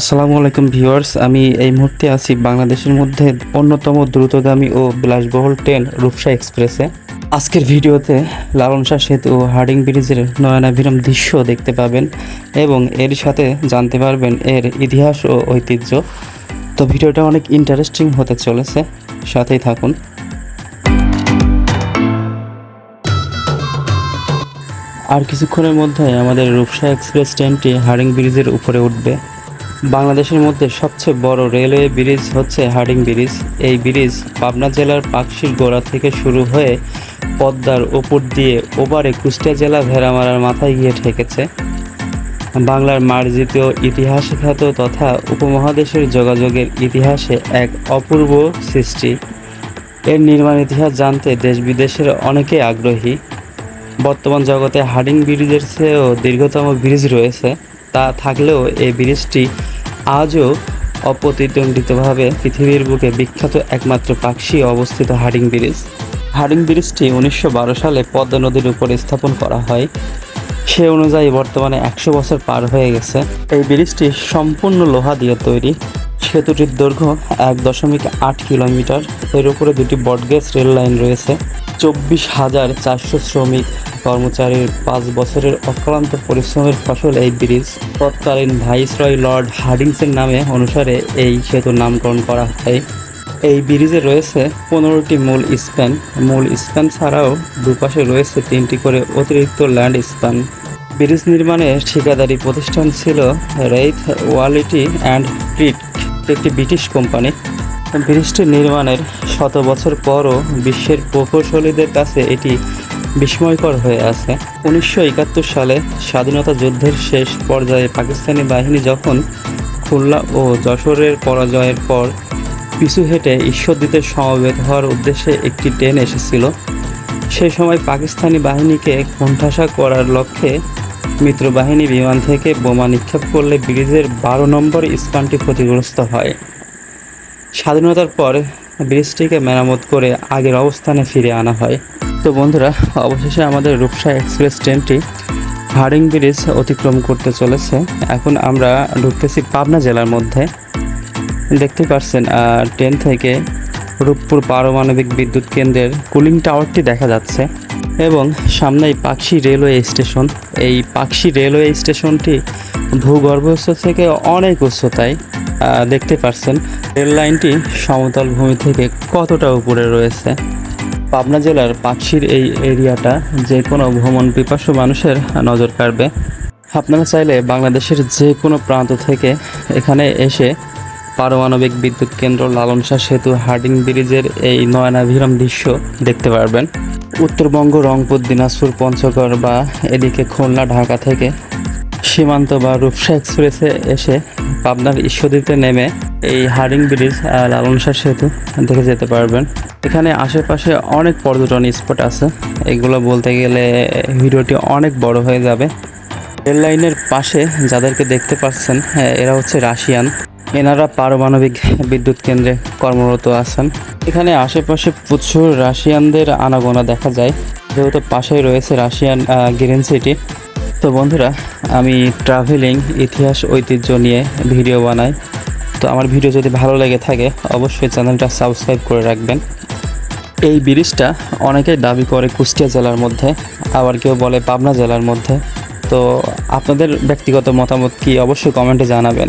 আসসালামু আলাইকুম ভিউয়ার্স, আমি এই মুহূর্তে আছি বাংলাদেশের মধ্যে অন্যতম দ্রুতগামী ও বিলাসবহুল ট্রেন রূপসা এক্সপ্রেসে। আজকের ভিডিওতে লালন শাহ সেতু ও হার্ডিং ব্রিজের নয়নাভিরম দৃশ্য দেখতে পাবেন এবং এর সাথে জানতে পারবেন এর ইতিহাস ও ঐতিহ্য। তো ভিডিওটা অনেক ইন্টারেস্টিং হতে চলেছে, সাথেই থাকুন। আর কিছুক্ষণের মধ্যে আমাদের রূপসা এক্সপ্রেস ট্রেনটি হার্ডিং ব্রিজের উপরে উঠবে। বাংলাদেশের মধ্যে সবচেয়ে বড় রেলওয়ে ব্রিজ হচ্ছে হার্ডিং ব্রিজ। এই ব্রিজ পাবনা জেলার পাকশির গোড়া থেকে শুরু হয়ে পদ্মার ওপর দিয়ে ওপারে কুষ্টিয়া জেলা ভেড়ামারার মাথায় গিয়ে ঠেকেছে। বাংলার মার্জিত ইতিহাস খ্যাত তথা উপমহাদেশের যোগাযোগের ইতিহাসে এক অপূর্ব সৃষ্টি। এর নির্মাণ ইতিহাস জানতে দেশ বিদেশের অনেকেই আগ্রহী। বর্তমান জগতে হার্ডিং ব্রিজের চেয়েও দীর্ঘতম ব্রিজ রয়েছে। তা থাকলেও এই ব্রিজটি আজও অপ্রতিদ্বন্দ্বিতভাবে পৃথিবীর বুকে বিখ্যাত একমাত্র পাকশি অবস্থিত হার্ডিং ব্রিজ। হার্ডিং ব্রিজটি উনিশশো বারো সালে পদ্মা নদীর উপর স্থাপন করা হয়। সে অনুযায়ী বর্তমানে একশো বছর পার হয়ে গেছে। এই ব্রিজটি সম্পূর্ণ লোহা দিয়ে তৈরি। সেতুটির দৈর্ঘ্য এক দশমিক আট কিলোমিটার। এর উপরে দুটি বটগেজ রেল লাইন রয়েছে। চব্বিশ হাজার চারশো শ্রমিক কর্মচারীর পাঁচ বছরের অক্লান্ত পরিশ্রমের ফসল এই ব্রিজ। তৎকালীন ভাইসরয় লর্ড হার্ডিংসের নামে অনুসারে এই সেতুর নামকরণ করা হয়। এই ব্রিজে রয়েছে পনেরোটি মূল স্প্যান। মূল স্প্যান ছাড়াও দুপাশে রয়েছে তিনটি করে অতিরিক্ত ল্যান্ড স্প্যান। ব্রিজ নির্মাণে ঠিকাদারি প্রতিষ্ঠান ছিল রেইথ ওয়ালিটি অ্যান্ড প্রিট একটি ব্রিটিশ কোম্পানি। ব্রিজটি নির্মাণের শত বছর পরও বিশ্বের প্রকৌশলীদের কাছে এটি বিস্ময়কর হয়ে আছে। উনিশশো একাত্তর সালে স্বাধীনতা যুদ্ধের শেষ পর্যায়ে পাকিস্তানি বাহিনী যখন খুলনা ও যশোরের পরাজয়ের পর পিছু হেঁটে ঈশ্বরদীতে সমবেত হওয়ার উদ্দেশ্যে একটি ট্রেন এসেছিল সেই সময় পাকিস্তানি বাহিনীকে কোণঠাসা করার লক্ষ্যে মিত্র বাহিনী বিমান থেকে বোমা নিক্ষেপ করলে ব্রিজের বারো নম্বর স্থানটি ক্ষতিগ্রস্ত হয়। স্বাধীনতার পর ব্রিজটিকে মেরামত করে আগের অবস্থানে ফিরে আনা হয়। তো বন্ধুরা, অবশেষে আমাদের রূপসা এক্সপ্রেস ট্রেনটি হার্ডিং ব্রিজ অতিক্রম করতে চলেছে। এখন আমরা ঢুকতেছি পাবনা জেলার মধ্যে। দেখতে পাচ্ছেন ট্রেন থেকে রূপপুর পারমাণবিক বিদ্যুৎ কেন্দ্রের কুলিং টাওয়ারটি দেখা যাচ্ছে এবং সামনেই পাকশি রেলওয়ে স্টেশন। এই পাকশি রেলওয়ে স্টেশনটি ভূগর্ভস্থ থেকে অনেক উচ্চতায় দেখতে পাচ্ছেন রেল লাইনটি সমতল ভূমি থেকে কতটা উপরে রয়েছে। পাবনা জেলার পাকশির এই এরিয়াটা যে কোনো ভ্রমণ পিপাসু মানুষের নজর কাড়বে। আপনারা চাইলে বাংলাদেশের যে কোনো প্রান্ত থেকে এখানে এসে পারমাণবিক বিদ্যুৎ কেন্দ্র লালন শাহ সেতু হার্ডিং ব্রিজের এই নয়নাভিরম দৃশ্য দেখতে পারবেন। উত্তরবঙ্গ, রংপুর, দিনাজপুর, পঞ্চগড় বা এদিকে খুলনা, ঢাকা থেকে সীমান্ত বা রূপসা এক্সপ্রেসে এসে পাবনার ঈশ্বরদীতে নেমে এই হার্ডিং ব্রিজ লালন শাহ সেতু দেখে যেতে পারবেন। এখানে আশেপাশে অনেক পর্যটন স্পট আছে। এগুলো বলতে গেলে ভিডিওটি অনেক বড় হয়ে যাবে। রেল লাইনের পাশে যাদেরকে দেখতে পাচ্ছেন এরা হচ্ছে রাশিয়ান। এনারা পারমাণবিক বিদ্যুৎ কেন্দ্রে কর্মরত আছেন। এখানে আশেপাশে প্রচুর রাশিয়ানদের আনাগোনা দেখা যায়। যেহেতু পাশেই রয়েছে রাশিয়ান গ্রিন সিটি তো বন্ধুরা, আমি ট্রাভেলিং ইতিহাস, ঐতিহ্য নিয়ে ভিডিও বানাই। তো আমার ভিডিও যদি ভালো লেগে থাকে, অবশ্যই চ্যানেলটা সাবস্ক্রাইব করে রাখবেন। এই ব্রিজটা অনেকেই দাবি করে কুষ্টিয়া জেলার মধ্যে, আবার কেউ বলে পাবনা জেলার মধ্যে। তো আপনাদের ব্যক্তিগত মতামত কি, অবশ্যই কমেন্টে জানাবেন।